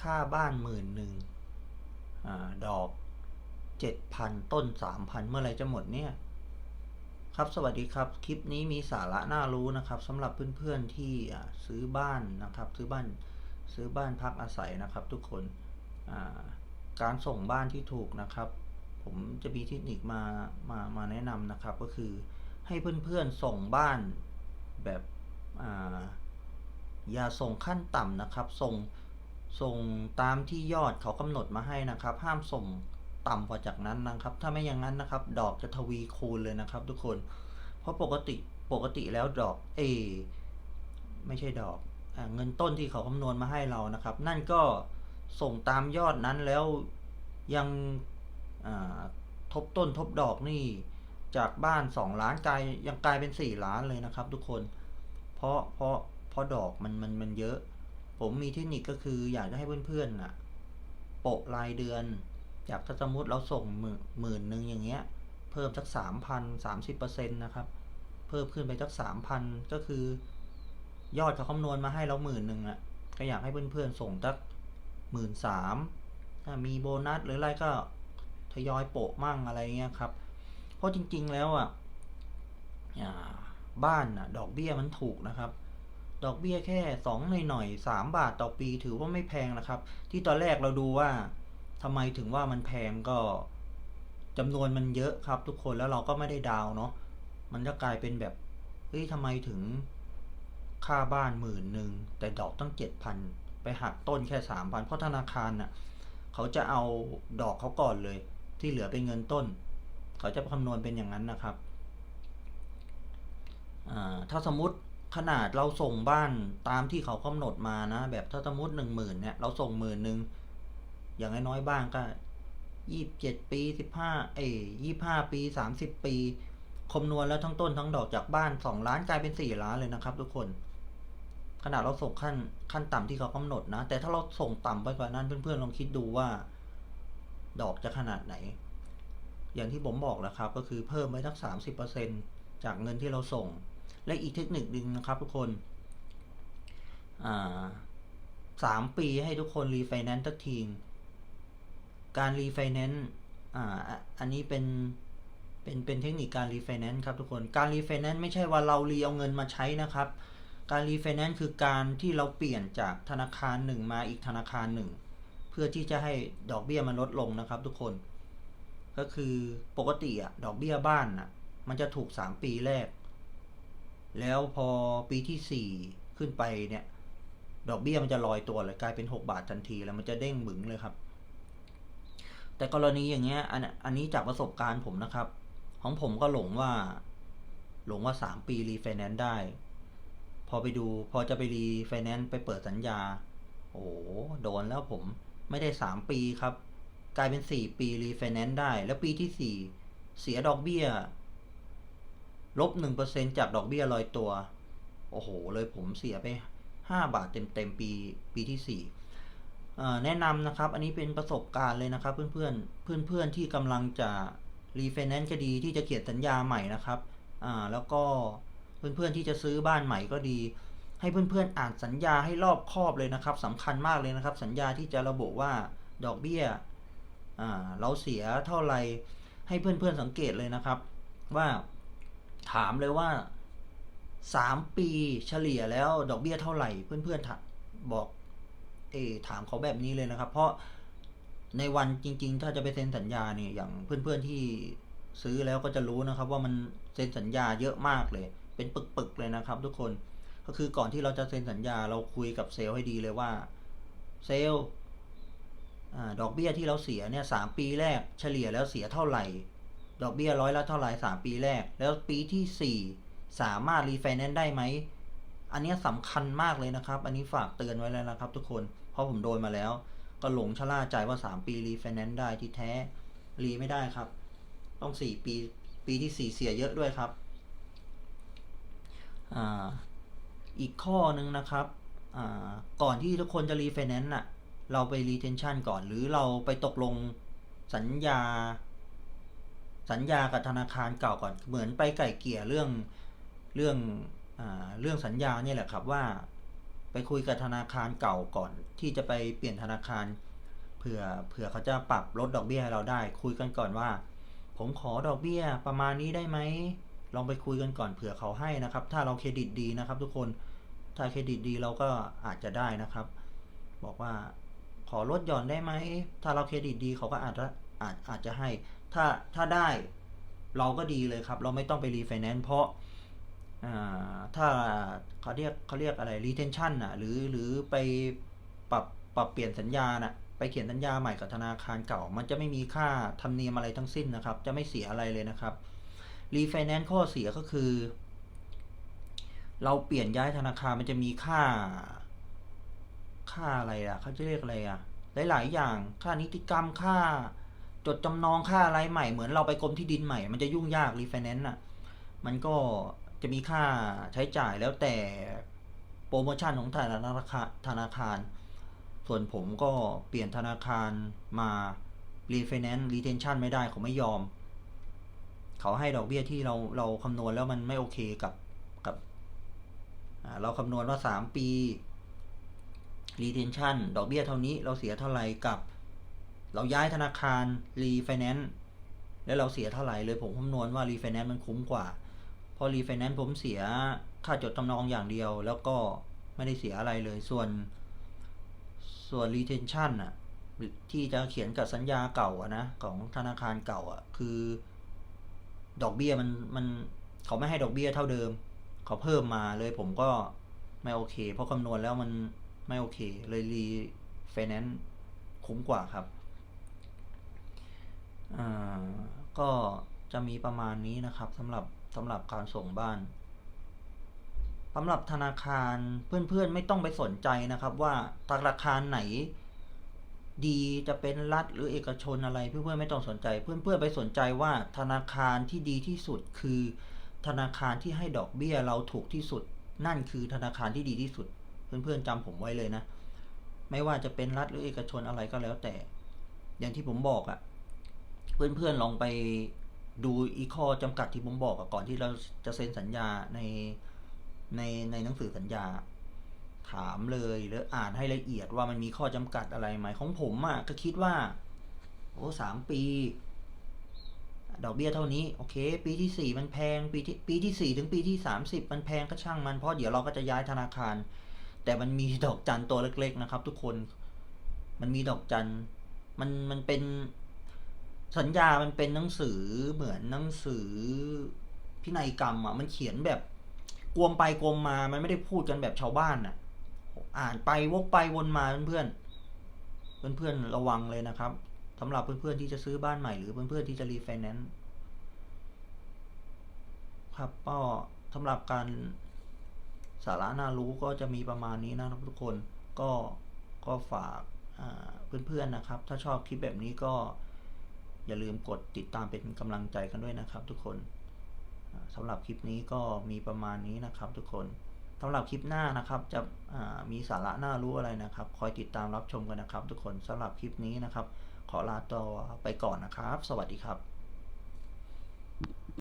ค่าบ้านหมื่นหนึ่งอดอกเจ็ดพันต้นสามพันเมื่อไรจะหมดเนี่ย ครับสวัสดีครับ คลิปนี้มีสาระน่ารู้นะครับสำหรับเพื่อนๆที่อ่ซื้อบ้านนะครับ ซื้อบ้านซื้อบ้านพักอาศัยนะครับ ทุกคนการส่งบ้านที่ถูกนะครับ ผมจะมีเทคนิคมามามาแนะนำนะครับ ก็คือให้เพื่อนๆส่งบ้านแบบออย่าส่งขั้นต่ำนะครับ ส่ง ส่งตามที่ยอดเขากำหนดมาให้นะครับ ห้ามส่งต่ำกว่าจากนั้นนะครับ ถ้าไม่อย่างนั้นนะครับ ดอกจะทวีคูณเลยนะครับ ทุกคน เพราะปกติปกติแล้วดอกเอไม่ใช่ดอกอเงินต้นที่เขาคำนวณมาให้เรานะครับ นั่นก็ส่งตามยอดนั้นแล้วยังทบต้นทบดอกนี่จากบ้านสองล้านกลายยังกลายเป็นสี่ล้านเลยนะครับ ทุกคน เพราะเพราะเพราะดอกมันมันมันเยอะ ผมมีเทคนิคก็คืออยากจะให้เพื่อนๆน่ะโปะรายเดือน จากถ้าสมมติเราส่งหมื่นหนึ่งอย่างเงี้ย เพิ่มสักสามพันสามสิบเปอร์เซ็นต์นะครับ เพิ่มขึ้นไปสักสามพันก็คือยอดเขาคำนวณมาให้เราหมื่นหนึ่งอะก็อยากให้เพื่อนๆส่งสักหมื่นสามถ้ามีโบนัสหรืออะไรก็ทยอยโปะมั่งอะไรเงี้ยครับ เพราะจริงๆแล้วอะบ้านอะ ดอกเบี้ยมันถูกนะครับ ดอกเบี้ยแค่สองหน่อยสามบาทต่อปีถือว่าไม่แพงนะครับ ที่ตอนแรกเราดูว่าทำไมถึงว่ามันแพงก็จำนวนมันเยอะครับ ทุกคนแล้วเราก็ไม่ได้ดาวเนาะมันจะกลายเป็นแบบเฮ้ยทำไมถึงค่าบ้านหมื่นหนึ่งแต่ดอกตั้งเจ็ดพันไปหักต้นแค่สามพันเพราะธนาคารน่ะเขาจะเอาดอกเขาก่อนเลย ที่เหลือเป็นเงินต้น เขาจะคำนวณเป็นอย่างนั้นนะครับถ้าสมมติ ขนาดเราส่งบ้านตามที่เขากำหนดมานะ แบบถ้าสมมติหนึ่งหมื่นเนี่ย เราส่งหมื่นหนึ่งอย่างน้อยๆบ้างก็ยี่สิบเจ็ดปีสิบห้าเอ้ยี่ห้าปีสามสิบปีคำนวณแล้วทั้งต้นทั้งดอกจากบ้านสองล้านกลายเป็นสี่ล้านเลยนะครับ ทุกคน ขนาดเราส่งขั้นขั้นต่ำที่เขากำหนดนะ แต่ถ้าเราส่งต่ำไปกว่านั้นเพื่อนๆลองคิดดูว่า ดอกจะขนาดไหน อย่างที่ผมบอกแล้วครับ ก็คือเพิ่มไปสักสามสิบเปอร์เซ็นจากเงินที่เราส่ง และอีกเทคนิคหนึ่งนะครับทุกคนสามปีให้ทุกคนรีไฟแนนซ์ทักทีการรีไฟแนนซ์อันนี้เป็นเป็นเป็นเทคนิคการรีไฟแนนซ์ครับทุกคน การรีไฟแนนซ์ไม่ใช่ว่าเรารีเอาเงินมาใช้นะครับ การรีไฟแนนซ์คือการที่เราเปลี่ยนจากธนาคารหนึ่งมาอีกธนาคารหนึ่งเพื่อที่จะให้ดอกเบี้ยมันลดลงนะครับทุกคน ก็คือปกติอะดอกเบี้ยบ้านอะมันจะถูกสามปีแรก แล้วพอปีที่สี่ขึ้นไปเนี่ย ดอกเบี้ยมันจะลอยตัวเลยกลายเป็นหกบาททันที แล้วมันจะเด้งบึงเลยครับ แต่กรณีอย่างเงี้ยอันอันนี้จากประสบการณ์ผมนะครับ ของผมก็หลงว่า หลงว่าสามปีรีไฟแนนซ์ได้ พอไปดูพอจะไปรีไฟแนนซ์ไปเปิดสัญญา โอ้โหโดนแล้วผมไม่ได้สามปีครับ กลายเป็นสี่ปีรีไฟแนนซ์ได้ แล้วปีที่สี่เสียดอกเบี้ย ลบหนึ่งเปอร์เซ็นจากดอกเบี้ยลอยตัว โอ้โห เลยผมเสียไปห้าบาทเต็มเต็มปีปีที่สี่แนะนำนะครับ อันนี้เป็นประสบการณ์เลยนะครับ เพื่อนเพื่อนเพื่อนเพื่อนๆที่กำลังจะรีไฟแนนซ์ก็ดีที่จะเขียนสัญญาใหม่นะครับอ่าแล้วก็เพื่อนเพื่อนๆที่จะซื้อบ้านใหม่ก็ดี ให้เพื่อนๆอ่านสัญญาให้รอบคอบเลยนะครับสำคัญมากเลยนะครับ สัญญาที่จะระบุว่าดอกเบี้ยอ่าเราเสียเท่าไหร่ให้เพื่อนๆสังเกตเลยนะครับ ว่า ถามเลยว่าสามปีเฉลี่ยแล้วดอกเบี้ยเท่าไหร่ เพื่อนๆบอกเอถามเขาแบบนี้เลยนะครับ เพราะในวันจริง ๆ ถ้าจะไปเซ็นสัญญาเนี่ยอย่างเพื่อนๆที่ซื้อแล้วก็จะรู้นะครับ ว่ามันเซ็นสัญญาเยอะมากเลย เป็นปึกๆเลยนะครับ ทุกคนก็คือก่อนที่เราจะเซ็นสัญญาเราคุยกับเซลให้ดีเลยว่าเซลดอกเบี้ยที่เราเสียเนี่ยสามปีแรกเฉลี่ยแล้วเสียเท่าไหร่ ดอกเบี้ยร้อยละเท่าไหร่สามปีแรก แล้วปีที่สี่สามารถรีไฟแนนซ์ได้ไหม อันนี้ยสำคัญมากเลยนะครับ อันนี้ฝากเตือนไว้แล้วนะครับทุกคน เพราะผมโดนมาแล้ว ก็หลงชะล่าใจว่าสามปีรีไฟแนนซ์ได้ที่แท้รีไม่ได้ครับ ต้องสี่ปีปีที่สี่เสียเยอะด้วยครับออีกข้อหนึ่งนะครับ ก่อนที่ทุกคนจะรีไฟแนนซ์น่ะ เราไปรีเทนชันก่อน หรือเราไปตกลงสัญญา สัญญากับธนาคารเก่าก่อน เหมือนไปไก่เกลี่ยเรื่องเรื่องอเรื่องสัญญาเนี่ยแหละครับว่า ไปคุยกับธนาคารเก่าก่อน ที่จะไปเปลี่ยนธนาคารเผื่อเผื่อเขาจะปรับลดดอกเบี้ยให้เราได้ คุยกันก่อนว่า ผมขอดอกเบี้ยประมาณนี้ได้ไหมลองไปคุยกันก่อนเผื่อเขาให้นะครับ ถ้าเราเครดิตดีนะครับ ทุกคนถ้าเครดิตดีเราก็อาจจะได้นะครับ บอกว่าขอลดหย่อนได้ไหมถ้าเราเครดิตดีเขาก็อาจจะอาจอาจจะให้ ถ้าถ้าได้เราก็ดีเลยครับ เราไม่ต้องไปรีไฟแนนซ์เพราะถ้าเขาเรียกเขาเรียกอะไร retention อะหรือหรือไปปรับปรับเปลี่ยนสัญญาน่ะไปเขียนสัญญาใหม่กับธนาคารเก่า มันจะไม่มีค่าธรรมเนียมอะไรทั้งสิ้นนะครับ จะไม่เสียอะไรเลยนะครับรีไฟแนนซ์ข้อเสียก็คือ เราเปลี่ยนย้ายธนาคารมันจะมีค่า ค่าอะไรอะเขาจะเรียกอะไรอะ หลาย ๆ อย่าง ค่านิติกรรมค่า จดจำนองค่าอะไรใหม่เหมือนเราไปกรมที่ดินใหม่ มันจะยุ่งยากรีไฟแนนซ์อะมันก็จะมีค่าใช้จ่ายแล้วแต่โปรโมชั่นของแต่ละธนาคารธนาคาร ส่วนผมก็เปลี่ยนธนาคารมารีไฟแนนซ์รีเทนชั่นไม่ได้เขาไม่ยอม เขาให้ดอกเบี้ยที่เราเราคำนวณแล้วมันไม่โอเคกับกับเราคำนวณว่าสามปี retention ดอกเบี้ยเท่านี้เราเสียเท่าไหร่กับ เราย้ายธนาคาร refinance แล้วเราเสียเท่าไหร่เลยผมคำนวณว่า refinance มันคุ้มกว่าเพราะ refinance ผมเสียค่าจดจำนองอย่างเดียว แล้วก็ไม่ได้เสียอะไรเลยส่วน ส่วน retention อะที่จะเขียนกับสัญญาเก่าอะนะของธนาคารเก่าอะคือ ดอกเบี้ยมันมันเขาไม่ให้ดอกเบี้ยเท่าเดิม เขาเพิ่มมาเลยผมก็ไม่โอเค เพราะคำนวณแล้วมันไม่โอเค เลยรีไฟแนนซ์คุ้มกว่าครับ ก็จะมีประมาณนี้นะครับสำหรับสำหรับการส่งบ้านสำหรับธนาคารเพื่อนๆไม่ต้องไปสนใจนะครับ ว่าธนาคารไหน ดีจะเป็นรัฐหรือเอกชนอะไรเพื่อนๆไม่ต้องสนใจ เพื่อนๆไปสนใจว่าธนาคารที่ดีที่สุดคือ ธนาคารที่ให้ดอกเบี้ยเราถูกที่สุด นั่นคือธนาคารที่ดีที่สุด เพื่อนๆจำผมไว้เลยนะ ไม่ว่าจะเป็นรัฐหรือเอกชนอะไรก็แล้วแต่ อย่างที่ผมบอกอะ่ะ เพื่อนๆลองไปดูอีข้อจำกัดที่ผมบอกก่อนที่เราจะเซ็นสัญญาในในในหนังสือสัญญา ถามเลยหรืออ่านให้ละเอียดว่ามันมีข้อจำกัดอะไรไหมของผมอะ่ะก็คิดว่า โอ้สามปี ดอกเบี้ยเท่านี้ โอเค ปีที่สี่มันแพง ปีที่ปีที่สี่ถึงปีที่สามสิบมันแพงก็ช่างมันเพราะเดี๋ยวเราก็จะย้ายธนาคาร แต่มันมีดอกจันตัวเล็ก ๆ นะครับ ทุกคน มันมีดอกจันมันมันเป็น สัญญามันเป็นหนังสือเหมือนหนังสือพินัยกรรมอะมันเขียนแบบกวมไปกวมมา มันไม่ได้พูดกันแบบชาวบ้านอะ อ่านไปวกไปวนมาเพื่อนๆเพื่อนระวังเลยนะครับสำหรับเพื่อนๆที่จะซื้อบ้านใหม่หรือเพื่อนๆที่จะรีไฟแนนซ์ครับก็สำหรับการสาระน่ารู้ก็จะมีประมาณนี้นะครับทุกคนก็ก็ฝากเพื่อนๆนะครับ ถ้าชอบคลิปแบบนี้ก็ อย่าลืมกดติดตามเป็นกำลังใจกันด้วยนะครับ ทุกคนสำหรับคลิปนี้ก็มีประมาณนี้นะครับ ทุกคนสำหรับคลิปหน้านะครับจะมีสาระน่ารู้อะไรนะครับ คอยติดตามรับชมกันนะครับ ทุกคนสำหรับคลิปนี้นะครับ ขอลาตัวไปก่อนนะครับ สวัสดีครับ